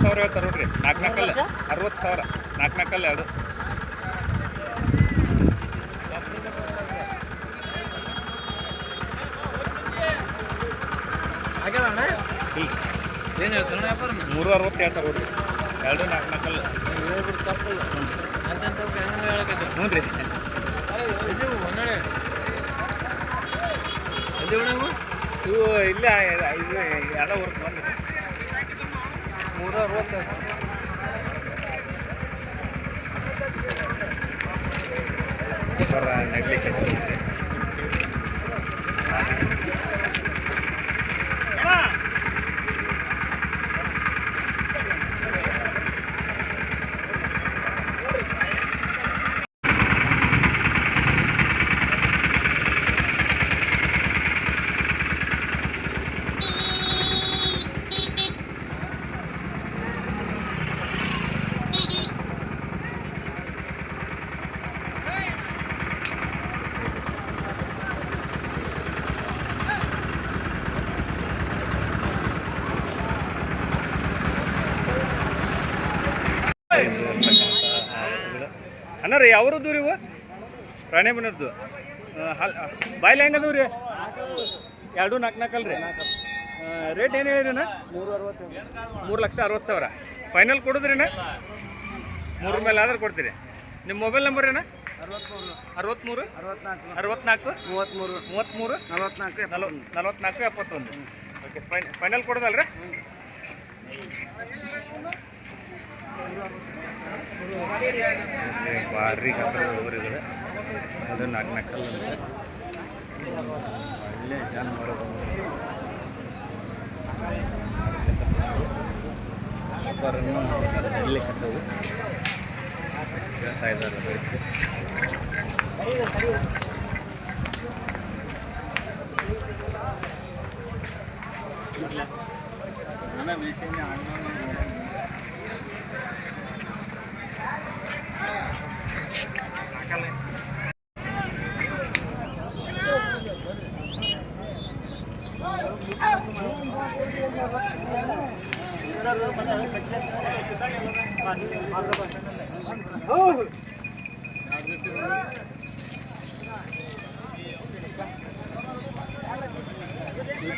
ಅರವತ್ತು ಸಾವಿರ ಹೇಳ್ತಾರೆ ನೋಡ್ರಿ. ನಾಲ್ಕು ನಾಲ್ಕಲ್ಲ. ಅರವತ್ತು ಸಾವಿರ. ನಾಲ್ಕು ನಾಲ್ಕಲ್ಲ ಎರಡು. ಏನು ಹೇಳ್ತಾನೆ? ವ್ಯಾಪಾರ ಮೂರು ಅರವತ್ತು ಹೇಳ್ತಾರೆ ನೋಡ್ರಿ. ಎರಡು ನಾಲ್ಕು ನಾಲ್ಕಲ್ಲ. ಹ್ಞೂ ರೀ. ಇವು ಇಲ್ಲ ಇದು ಎಲ್ಲ ಊರಿಗೆ ಬಂದು ಮೂರು ಅರವತ್ತು ನಡ್ಲಿಕ್ಕೆ ಯಾವ್ರದ್ದು ರೀ ಇವು? ರಾಣೆಬೆನ್ನೂರ್ದು ಹಲ್ ಬಾಯ್ಲೆ ಹೆಂಗದವು ರೀ ಎರಡು ನಾಲ್ಕು ನಾಲ್ಕಲ್ಲ ರೀ ರೇಟ್ ಏನು ಹೇಳಿದ್ರಿನ? ಮೂರು ಅರವತ್ತು ಮೂರು ಲಕ್ಷ ಅರವತ್ತು ಸಾವಿರ. ಫೈನಲ್ ಕೊಡೋದ್ರಿ ಅಣ್ಣ ಮೂರ ಮೇಲೆ ಆದ್ರೆ ಕೊಡ್ತೀರಿ. ನಿಮ್ಮ ಮೊಬೈಲ್ ನಂಬರ್ ಏನ? ಅರವತ್ತ್ಮೂರು ಅರವತ್ನಾಲ್ಕು. ಅರವತ್ನಾಲ್ಕು ಮೂವತ್ತ್ಮೂರು ಮೂವತ್ತ್ಮೂರು ನಲವತ್ನಾಲ್ಕು ನಲ್ವ, ನಲವತ್ನಾಲ್ಕು ಎಪ್ಪತ್ತೊಂದು. ಓಕೆ ಫೈನ್ ಫೈನಲ್ ಕೊಡೋದಲ್ರಿ? ಭಾರಿ ಹತ್ರ ಊರಿಗಳು ಅದು ನಾಲ್ಕು ನಾಲ್ಕಲ್ಲ ಒಳ್ಳೆ ಜಾನುವಾರು ಸೂಪರನ್ನು ಇಲ್ಲಿ ಕಟ್ಟವು ಹೇಳ್ತಾ ಇದ್ದಾರೆ ರೈತರು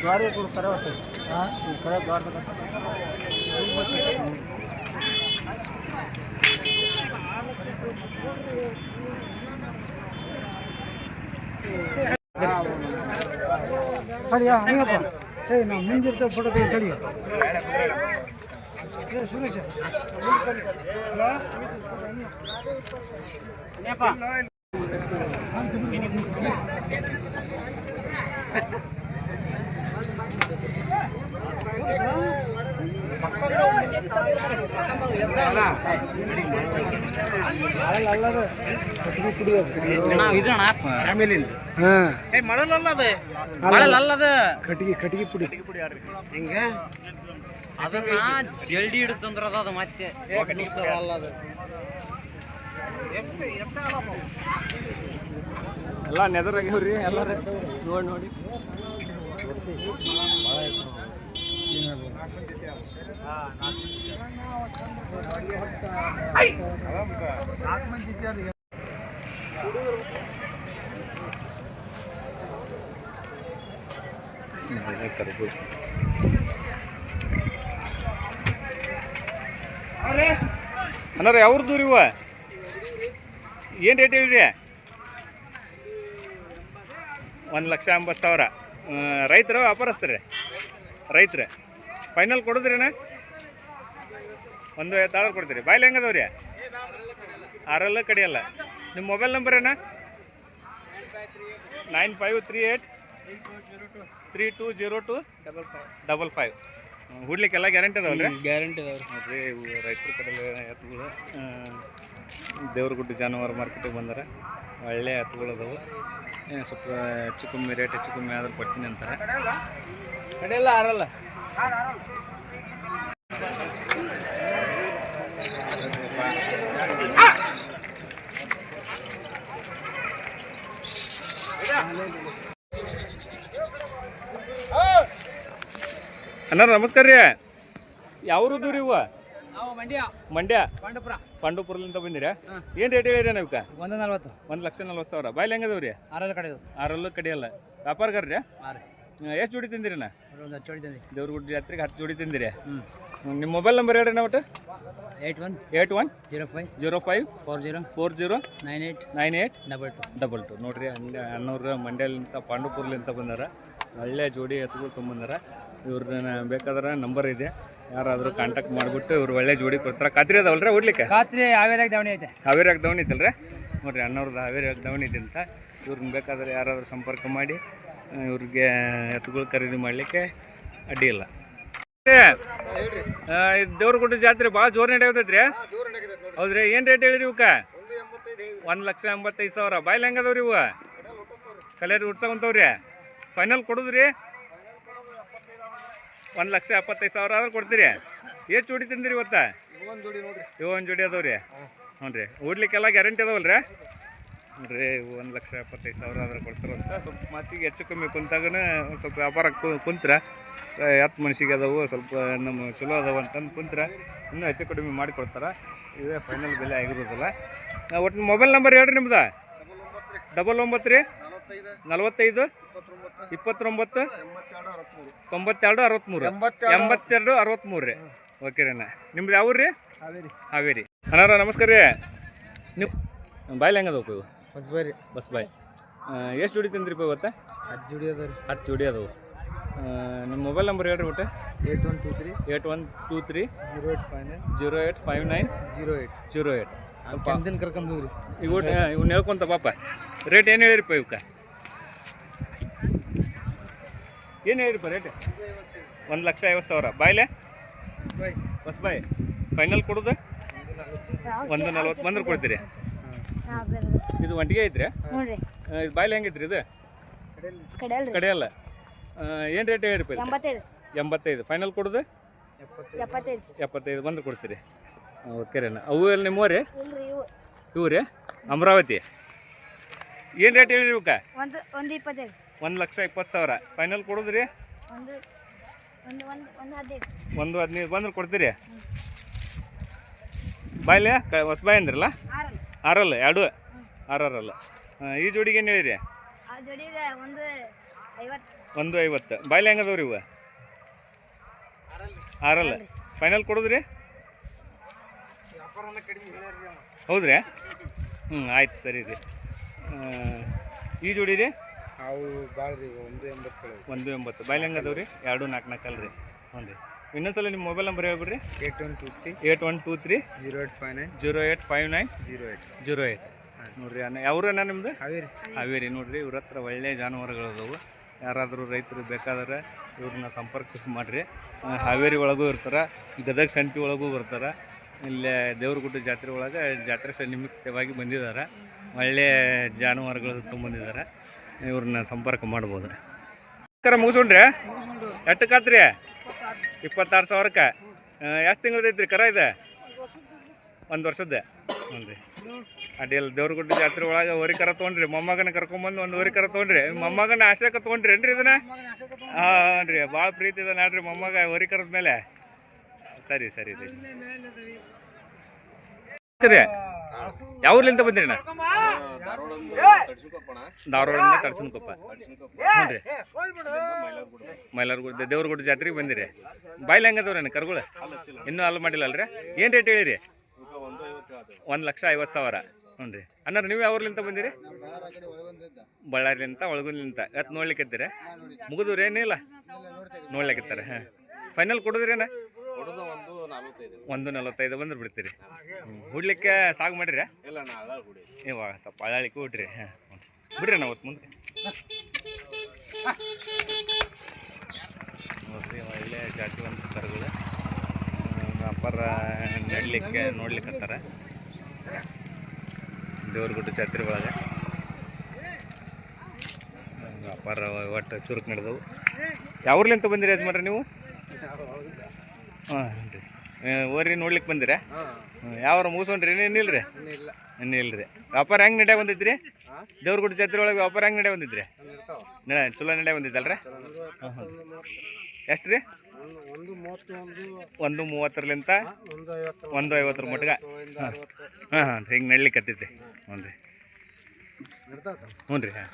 ದ್ವಾರ ಕೊಡ್ತಾರೆ ಒಟ್ಟು ಹಾಂ ಈ ಕಡೆ ದ್ವಾರ ಕಡಿಯ ಹಂಗಪ್ಪ ಏ ನಾವು ಮುಂದಿರ್ತೇವೆ ಫೋಟೋ ತೆಗಿ ಕಡಿಯ ಏ ಸುರೇಶ ಅಲ್ಲದ ಕಟ್ಟಿಗೆ ಕುಡಿಯೋದು ಹಾಂ ಏ ಮಾಡಲ್ಲ ಅದು ಅಲ್ಲದ ಕಟ್ಟಿಗೆ ಕಟ್ಟಿಗೆ ಪುಡಿ ಹಿಂಗ ಅದನ್ನ ಜಲ್ದಿ ಹಿಡಿತಂದ್ರ ಅದು ಮತ್ತೆ ಅಲ್ಲ ಅದು ಎಲ್ಲ ನೆದರಾಗ್ಯಾವ್ರಿ ಎಲ್ಲರೂ ನೋಡಿ ನೋಡಿ ಕರ್ಬೂಜ ಅನ್ನಾರ ಯಾವ್ದು ರೀ ಇವ ಏನು ರೇಟ್ ಹೇಳಿ ಒಂದು ಲಕ್ಷ ಎಂಬತ್ತು ಸಾವಿರ. ರೈತರು ವ್ಯಾಪಾರಸ್ತಾರೆ ರೈತರು. ಫೈನಲ್ ಕೊಡೋದ್ರಿನ ಒಂದು ಐವತ್ತಾರು ಕೊಡ್ತೀರಿ. ಬಾಯ್ಲಿ ಹೆಂಗದವ್ರಿ? ಆರಲ್ಲ ಕಡಿಯಲ್ಲ ನಿಮ್ಮ ಮೊಬೈಲ್ ನಂಬರ್ ಏನ nine five three eight three two zero two double five double five ಹುಡ್ಲಿಕ್ಕೆಲ್ಲ guarantee ಅದಾವಲ್ರಿ ಗ್ಯಾರಂಟಿ ಅದಾವ್ರಿ ನೋಡ್ರಿ ಇವು ರೈತರ ಕಡೆಯಲ್ಲಿ ಎತ್ತುಗಳು ದೇವ್ರಗುಡ್ಡ ಜಾನುವಾರು ಮಾರ್ಕೆಟಿಗೆ ಬಂದರೆ. ಒಳ್ಳೆ ಎತ್ತುಗಳು ಅದಾವು. ಸ್ವಲ್ಪ ಹೆಚ್ಚು ಕಮ್ಮಿ ರೇಟ್ ಹೆಚ್ಚು ಕಮ್ಮಿ ಆದ್ರೆ ಕೊಡ್ತೀನಿ ಅಂತಾರೆ. ಕಡೆಯಲ್ಲ ಆರಲ್ಲ ಅಣ್ಣ ನಮಸ್ಕಾರ ರೀ. ಯಾವ ದೂರ ಇವ? ಮಂಡ್ಯ. ಮಂಡ್ಯ? ಪಾಂಡಪುರ. ಪಾಂಡವಪುರದಿಂದ ಬಂದಿರಾ. ಏನು ರೇಟ್ ಹೇಳಿರಿ ನಾವ್ಕ ಒಂದು ನಲ್ವತ್ತು. ಒಂದು ಲಕ್ಷ ನಲ್ವತ್ತು ಸಾವಿರ. ಬಾಯ್ಲಿ ಹೆಂಗದವ್ರಿ ಆರಲ್ಲ ಕಡೆ ಆರಲ್ಲೂ ಕಡೆಯಲ್ಲ ವ್ಯಾಪಾರಗಾರ್ರಿ? ಎಷ್ಟು ಜೋಡಿ ತಿಂದಿರಿ ನಾ ಒಂದು ಜೋಡಿ ಹೊಡಿತೀನಿ ದೇವ್ರಗುಡ್ಡ ಜಾತ್ರೆಗೆ ಹತ್ತು ಜೋಡಿ ತಿಂದಿರಿ. ಹ್ಞೂ ನಿಮ್ಮ ಮೊಬೈಲ್ ನಂಬರ್ ಹೇಳ್ರಿ ನಾವು ಒಟ್ಟು? Eight one eight one zero five zero five four zero four zero nine eight nine eight double two. Double two. ನೋಡಿರಿ ಅಲ್ಲಿ ಅನ್ನೂರು ಮಂಡ್ಯಲಿಂತ ಪಾಂಡುಪುರ್ಲಿಂತ ಬಂದಾರ. ಒಳ್ಳೆ ಜೋಡಿ ಎತ್ತುಗಳು ತೊಗೊಂಬಂದಾರ. ಇವ್ರನ್ನ ಬೇಕಾದ್ರೆ ನಂಬರ್ ಇದೆ. ಯಾರಾದರೂ ಕಾಂಟ್ಯಾಕ್ಟ್ ಮಾಡಿಬಿಟ್ಟು ಇವ್ರು ಒಳ್ಳೆ ಜೋಡಿ ಕೊಡ್ತಾರೆ. ಖಾತ್ರಿ ಅದಾವಲ್ರಿ ಓಡ್ಲಿಕ್ಕೆ? ಖಾತ್ರಿ ಹಾವೇರಿಯಾಗ ದಾವಣಿ ಐತೆ. ಹಾವೇರಿ ದವಣಿ ಐತಲ್ರಿ? ನೋಡಿರಿ ಅಣ್ಣವ್ರದ್ದು ಹಾವೇರಿ ದವಣಿ ಇದೆ ಅಂತ. ಇವ್ರನ್ನ ಬೇಕಾದ್ರೆ ಯಾರಾದರೂ ಸಂಪರ್ಕ ಮಾಡಿ. ಇವ್ರಿಗೆ ಎತ್ತುಗಳು ಖರೀದಿ ಮಾಡಲಿಕ್ಕೆ ಅಡ್ಡಿ ಇಲ್ಲ. ದೇವ್ರಗುಡ್ಡ ಜಾತ್ರೆ ಭಾಳ ಜೋರು ನಡೆಯೋದೈತ್ರಿ ಹೌದ್ರಿ ಏನು ರೇಟ್ ಹೇಳಿರಿ ಇವಕ್ಕೆ? ಒಂದು ಲಕ್ಷ ಎಂಬತ್ತೈದು ಸಾವಿರ. ಬಾಯ್ಲಿ ಹೆಂಗದವ್ರಿ ಇವು? ಕಲಿಯರಿ ಉಡ್ಸಕೊಂತವ್ರಿ ಫೈನಲ್ ಕೊಡುದ್ರಿ? ಒಂದು ಲಕ್ಷ ಎಪ್ಪತ್ತೈದು ಸಾವಿರ ಆದ್ರೆ ಕೊಡ್ತೀರಿ. ಎಷ್ಟು ಜೋಡಿ ತಿಂದಿರಿ ಇವತ್ತ? ಇವು ಒಂದು ಜೋಡಿ ಅದಾವ್ರಿ. ಹ್ಞೂ ರೀ ಓಡ್ಲಿಕ್ಕೆಲ್ಲ ಗ್ಯಾರಂಟಿ ಅದಾವಲ್ರಿ? ನೋಡ್ರಿ ಒಂದು ಲಕ್ಷ ಎಪ್ಪತ್ತೈದು ಸಾವಿರ ಆದ್ರೆ ಕೊಡ್ತಾರಂತ ಸ್ವಲ್ಪ ಮಾತಿಗೆ ಹೆಚ್ಚು ಕಮ್ಮಿ ಕುಂತಾಗನೇ ಒಂದ್ ಸ್ವಲ್ಪ ವ್ಯಾಪಾರ ಕುಂತ್ರ. ಹತ್ತು ಮನುಷ್ಯಗೆ ಅದಾವು ಸ್ವಲ್ಪ ನಮ್ಮ ಚಲೋ ಅದಾವ ಅಂತಂದು ಕುಂತ್ರ. ಇನ್ನೂ ಹೆಚ್ಚು ಕಡಿಮೆ ಮಾಡಿ ಕೊಡ್ತಾರೆ. ಇದೇ ಫೈನಲ್ ಬೆಲೆ ಆಗಿರೋದಿಲ್ಲ. ಒಟ್ಟು ಮೊಬೈಲ್ ನಂಬರ್ ಹೇಳ್ರಿ ನಿಮ್ದು? ಡಬಲ್ ಒಂಬತ್ತು ರೀ? ನಲವತ್ತೈದು? ಇಪ್ಪತ್ತೊಂಬತ್ತು? ತೊಂಬತ್ತೆರಡು ಅರವತ್ತ್ಮೂರು ಎಂಬತ್ತೆರಡು ಅರವತ್ತ್ಮೂರು ರೀ. ಓಕೆ ರೀ ಅಣ್ಣ. ನಿಮ್ದು ಯಾವ ರೀ? ಹಾವೇರಿ. ಹಾವೇರಿ. ಅಣ್ಣಾರ ನಮಸ್ಕಾರ ರೀ. ನೀವು ಬಾಯ್ಲಿ ಹೆಂಗದ ಇವು? ಹೊಸಬೇರಿ ಬಸ್ ಬಾಯ್. ಎಷ್ಟು ಜೋಡಿ ತಿಂದ್ರಿ ಇವತ್ತು? ಹತ್ತು ಜೋಡಿ ಅದ ರೀ. ಹತ್ತು ಜೋಡಿ ಅದಾವು. ನಿಮ್ಮ ಮೊಬೈಲ್ ನಂಬರ್ ಹೇಳ್ರಿ ಒಟ್ಟು. Eight one two three. Eight one two three. Zero eight five nine. Zero eight five nine. Zero eight. Zero eight. ಸ್ವಲ್ಪ ಅಂದಿನ ಕರ್ಕೊಂಡು ಹೋಗ್ರಿ. ಈಗ ಒಟ್ಟು ಇವ್ನ ಹೇಳ್ಕೊಂತ ಪಾಪ. ರೇಟ್ ಏನು ಹೇಳಿರಿಪ್ಪ ಇವಕ್ಕೆ ಏನು ಹೇಳಿರಿಪ್ಪ ರೇಟ್ ಒಂದು ಲಕ್ಷ ಐವತ್ತು ಸಾವಿರ. ಬಾಯ್ಲೆ? ಬಾಯ್. ಬಸ್ ಬಾಯ್. ಫೈನಲ್ ಕೊಡೋದು? ಒಂದು ನಲ್ವತ್ತು ಬಂದ್ರೆ ಕೊಡ್ತೀರಿ. ಇದು ಒಂಟಿಗೆ ಐತ್ರಿ? ನೋಡ್ರಿ. ಇದು ಬಾಯ್ಲೆ ಹೆಂಗೈತ್ರಿ ಇದು? ಕಡೆ ಕಡೆಯಲ್ಲ? ಅಲ್ಲ ಏನು ರೇಟ್ ಹೇಳಿ ಎಂಬತ್ತೈದು. ಎಂಬತ್ತೈದು. ಫೈನಲ್ ಕೊಡುದು? ಎಪ್ಪತ್ತೈದು. ಬಂದು ಕೊಡ್ತೀರಿ. ಓಕೆ ರೀ ಅವು ಎಲ್ಲ ನಿಮ್ಮವ ರೀ? ಇವು. ರೀ? ಅಮರಾವತಿ? ಏನು ರೇಟ್ ಹೇಳಿ ಒಂದು ಒಂದು ಇಪ್ಪತ್ತೈದು. ಒಂದು ಲಕ್ಷ ಇಪ್ಪತ್ತು ಸಾವಿರ. ಫೈನಲ್ ಕೊಡುದ್ರಿ ಒಂದು ಹದಿನೈದು. ಬಂದ್ರೆ ಕೊಡ್ತೀರಿ? ಬಾಯ್ಲೆ ಹೊಸ ಬಾಯಿ ಅಂದ್ರಲ್ಲ? ಆರಲ್ಲ ಎರಡು? ಆರಲ್ಲ ಈ ಜೋಡಿಗೆ ಏನು ಹೇಳಿರಿ? ಒಂದು ಐವತ್ತು. ಬಾಯ್ಲೆ ಹೆಂಗದವ್ರಿ ಇವ? ಆರಲ್ಲ. ಫೈನಲ್ ಕೊಡೋದ್ರಿ? ಹೌದ್ರಿ? ಹ್ಞೂ ಆಯ್ತು ಸರಿ ರೀ. ಈ ಜೋಡಿ ರೀ ಅವು ಭಾಳ ರೀ ಒಂದು ಎಂಬತ್ತು ಒಂದು ಎಂಬತ್ತು. ಬಾಯ್ಲೆ ಹೆಂಗದವ್ರಿ? ಎರಡು ನಾಲ್ಕು ನಾಲ್ಕು ಅಲ್ರಿ. ಹ್ಞೂ ರೀ. ಇನ್ನೊಂದ್ಸಲ ನಿಮ್ಮ mobile number ಹೇಳ್ಬಿಡ್ರಿ. Eight one two three. Eight one two three. Zero eight five nine. Zero eight five nine. Zero eight. Zero eight. ನೋಡ್ರಿ ಅಣ್ಣ ಯಾವ್ರಣ್ಣ ನಿಮ್ದು? ಹಾವೇರಿ. ಹಾವೇರಿ ನೋಡ್ರಿ ಇವ್ರ ಹತ್ರ ಒಳ್ಳೆ ಜಾನುವಾರುಗಳು ಅದಾವು ಯಾರಾದರೂ ರೈತರು ಬೇಕಾದ್ರೆ ಇವ್ರನ್ನ ಸಂಪರ್ಕಿಸಿ ಮಾಡ್ರಿ. ಹಾವೇರಿ ಒಳಗೂ ಇರ್ತಾರೆ ಗದಗ ಸಂತಿ ಒಳಗೂ ಬರ್ತಾರೆ. ಇಲ್ಲೇ ದೇವ್ರಗುಡ್ಡ ಜಾತ್ರೆ ಒಳಗೆ ಜಾತ್ರೆ ಸ ನಿಮಿತ್ತವಾಗಿ ಬಂದಿದ್ದಾರೆ. ಒಳ್ಳೆ ಜಾನುವಾರುಗಳು ತೊಗೊಂಬಂದಿದ್ದಾರೆ ಇವ್ರನ್ನ ಸಂಪರ್ಕ ಮಾಡ್ಬೋದು ಕರ ಮುಗಿಸ್ಕೊಂಡ್ರಿ? ಎಷ್ಟು ಕಾತ್ರಿ ಇಪ್ಪತ್ತಾರು ಸಾವಿರಕ್ಕೆ. ಎಷ್ಟು ತಿಂಗಳದೈತ್ರಿ ಕರ ಇದೆ? ಒಂದು ವರ್ಷದ ಹ್ಞೂ ರೀ ಅಡ್ಡಿಲ್ಲ ದೇವ್ರಗುಡ್ಡ ಜಾತ್ರೆ ಒಳಗೆ ಹೊರಿ ಕರ ತೊಗೊಂಡ್ರಿ ಮೊಮ್ಮಗನ ಕರ್ಕೊಂಬಂದು ಒಂದು ಹೊರಿ ಕರ ತೊಗೊಂಡ್ರಿ. ಮೊಮ್ಮಗನ ಆಶಾಕ ತೊಗೊಂಡ್ರಿ ಏನ್ರಿ ಇದನ್ನ ಹಾಂ ರೀ ಭಾಳ ಪ್ರೀತಿ ಇದೆ ನೋಡ್ರಿ ಮೊಮ್ಮಗ ಹೊರಿ ಕರದ ಮೇಲೆ. ಸರಿ ಸರಿ ರೀ. ಯಾವ್ರಲಿಂದ ಬಂದ್ರಿ ನಾ ಧಾರವಾಡದಿಂದ ತಡ್ಸನ್ಕೊಪ್ಪ ಹ್ಞೂ ರೀ ದೇವ್ರ ದೇವ್ರಗುಡ್ಡ ಜಾತ್ರೆಗೆ ಬಂದಿರಿ. ಬಾಯ್ಲಿ ಹೆಂಗದವ್ರಿ ಕರ್ಗುಳ? ಇನ್ನೂ ಅಲ್ಲ ಮಾಡಿಲ್ಲ ಅಲ್ರಿ ಏನು ರೇಟ್ ಹೇಳಿರಿ? ಒಂದು ಲಕ್ಷ ಐವತ್ತು ಸಾವಿರ. ಹ್ಞೂ ರೀ. ಅನ್ನಾರ ನೀವು ಯಾವ್ರಲಿಂತ ಬಂದಿರಿ? ಬಳ್ಳಾರಿಲಿಂತ ಒಳಗುಂದ್ಲಿಂತ. ಇವತ್ತು ನೋಡ್ಲಿಕ್ಕೆ ಮುಗಿದು ರೀ ಏನಿಲ್ಲ ನೋಡ್ಲಿಕ್ಕೆ ಹಾಂ. ಫೈನಲ್ ಕೊಡೋದ್ರೇನ? ಒಂದು ನಲವತ್ತೈದು ಬಂದ್ರೆ ಬಿಡ್ತೀರಿ. ಹುಡ್ಲಿಕ್ಕೆ ಸಾಗು ಮಾಡಿರಿ? ಇವಾಗ ಸ್ವಲ್ಪ ಅಳಾಳಿಕ್ಕೆ ಹುಡ್ರಿ ಹಾಂ ಬಿಡ್ರಿ ನಾವು ಹೊತ್ತು ಮುಂದೆ. ನೋಡ್ರಿ ಒಳ್ಳೆ ಒಂದು ಕರುಗಳು ವ್ಯಾಪಾರ ನಡಲಿಕ್ಕೆ ನೋಡ್ಲಿಕ್ಕತ್ತಾರ ದೇವ್ರಗುಡ್ಡ ಜಾತ್ರೆ ಒಳಗೆ. ವ್ಯಾಪಾರ ಒಟ್ಟು ಚುರುಕು ನಡೆದವು. ಯಾವ್ರಲಿಂತ ಬಂದಿರಿ ಯಜಮಾನ್ರಿ ನೀವು? ಹಾಂ. ಓರಿ ನೋಡ್ಲಿಕ್ಕೆ ಬಂದಿರ? ಯಾವ್ರ ಮುಗಿಸ್ಕೊಂಡ್ರಿ? ಇನ್ನಿಲ್ರಿ? ರೀ ಇಲ್ಲ ಇನ್ನಿಲ್ಲ ರೀ ವ್ಯಾಪಾರ ಹೆಂಗೆ ನಡೆ ಬಂದಿದ್ರಿ? ದೇವ್ರಗುಡ್ಡ ಜಾತ್ರೆ ಒಳಗೆ ವ್ಯಾಪಾರ ಹೆಂಗೆ ನಡೆ ಬಂದಿದ್ರಿ? ನಡೆ ಚಲೋ ನಡೆ ಬಂದಿದ್ದಲ್ರಿ ಎಷ್ಟು ರೀ ಒಂದು ಮೂವತ್ತು. ಒಂದು ಒಂದು ಮೂವತ್ತರಲಿಂತ? ಒಂದು ಐವತ್ತು. ಒಂದು ಐವತ್ತರ ಮಟ್ಗೆ ಹಾಂ ಹಾಂ ಹಿಂಗೆ ನಡ್ಲಿಕ್ಕತ್ತೈತಿ ಹ್ಞೂ ರೀ. ಹ್ಞೂ ರೀ ಹಾಂ.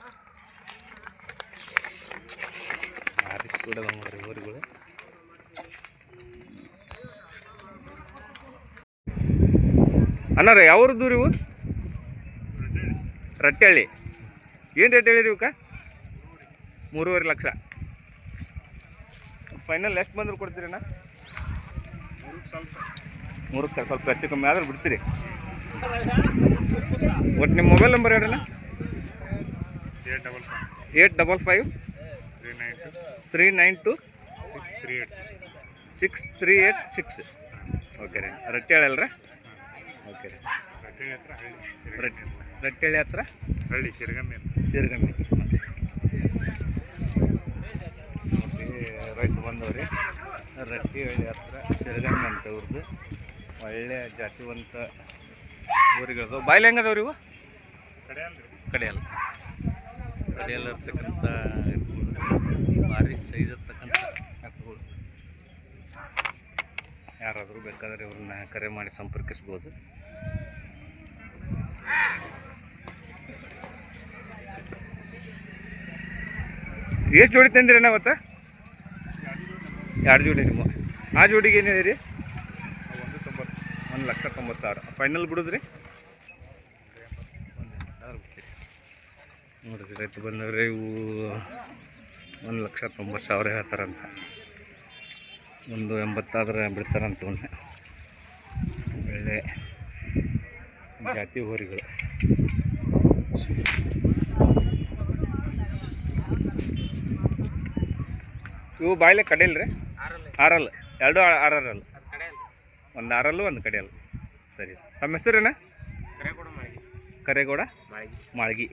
ನೋಡ್ರಿ ಊರುಗಳು ಅನ್ನಾರ ಯಾವ್ದು ರೀ ಇವು? ರಟ್ಟೆಹಳ್ಳಿ. ಏನು ರೇಟ್ ಹೇಳಿರಿ ಇವಕ್ಕ? ಮೂರುವರೆ ಲಕ್ಷ. ಫೈನಲ್ ಎಷ್ಟು ಅಣ್ಣ? ಮೂರಕ್ಕೆ ಸ್ವಲ್ಪ. ಹೆಚ್ಚು ಕಮ್ಮಿ ಆದ್ರೆ ಬಿಡ್ತೀರಿ. ಒಟ್ಟು ನಿಮ್ಮ mobile number ಹೇಳಣ್ಣ eight double five three nine two six three eight six six three eight six okay ರೀ. ರಟ್ಟಿ ಅಲ್ರಿ? ಓಕೆ. ರೀ ರಟ್ಟೆ ಹತ್ರ ಹಳ್ಳಿ ರಟ್ ರಟ್ಟಳ್ಳಿ ಹತ್ರ? ಹಳ್ಳಿ ಶಿರಗಮ್ಮಿ ಶಿರಗಮ್ಮಿ ರೈತ ಬಂದವ್ರಿ. ರಟ್ಟಿಹಳ್ಳಿ ಹತ್ರ ಶಿರಗಮ್ಮಿ ಅಂತ ಇವ್ರದ್ದು ಒಳ್ಳೆಯ ಜಾತಿವಂತ ಊರಿಗಳದು ಬಾಯ್ಲಿ ಹೆಂಗದವ್ರಿ ಇವು? ಕಡೆ ಅಲ್ರಿ. ಕಡೆಯಲ್ಲ ಕಡೆಯಲ್ಲ ಇರ್ತಕ್ಕಂಥ ಭಾರಿ ಸೈಜ್ ಇರ್ತಕ್ಕಂಥ ಎತ್ತುಗಳು ಯಾರಾದರೂ ಬೇಕಾದರೆ ಇವ್ರನ್ನ ಕರೆ ಮಾಡಿ ಸಂಪರ್ಕಿಸ್ಬೋದು. ಎಷ್ಟು ಜೋಡಿ ತಂದಿರೇನ ಅವತ್ತು? ಎರಡು ಜೋಡಿ ನಿಮ್ಮ. ಆ ಜೋಡಿಗೆ ಏನಿದೆ? ರೀ ಒಂದು ತೊಂಬತ್ತು ಒಂದು ಲಕ್ಷ ತೊಂಬತ್ತು ಸಾವಿರ. ಫೈನಲ್ ಬಿಡುದ್ರಿ? ನೋಡಿದ್ರಿ ರೈತ ಬಂದವ್ರೆ, ಇವು ಒಂದು ಲಕ್ಷ ತೊಂಬತ್ತು ಸಾವಿರ ಹೇಳ್ತಾರಂತ. ಒಂದು ಎಂಬತ್ತಾದ್ರೆ ಬಿಡ್ತಾರಂತ ಒಳ್ಳೆ ಜಾತಿ ಹೋರಿಗಳು. ಇವು ಬಾಯಿಲೆ ಕಡೆಯಲ್ಲ ರೀ ಆರಲ್ಲ ಎರಡು ಆರಲ್ಲ ಒಂದು ಆರಲ್ಲು ಒಂದು ಕಡೆಯಲ್ಲ. ಸರಿ. ತಮ್ಮ ಹೆಸರೇನ? ಕರೆಗೌಡ ಮಾಡಿ ಮಾಳ್ಗಿ.